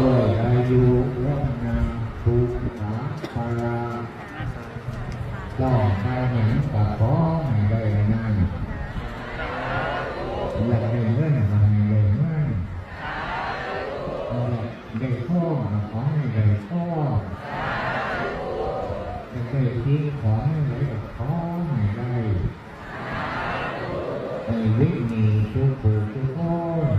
ด้วยอายุวันนาภูขาภาราล่อครเห็นกับขอให้ได้นั่นอยากได้เงินมาให้ได้เงินอกได้ข้อขอให้ได้ข้อกได้ที่ขอให้ได้ขอให้ได้ในวินีทุกผู้น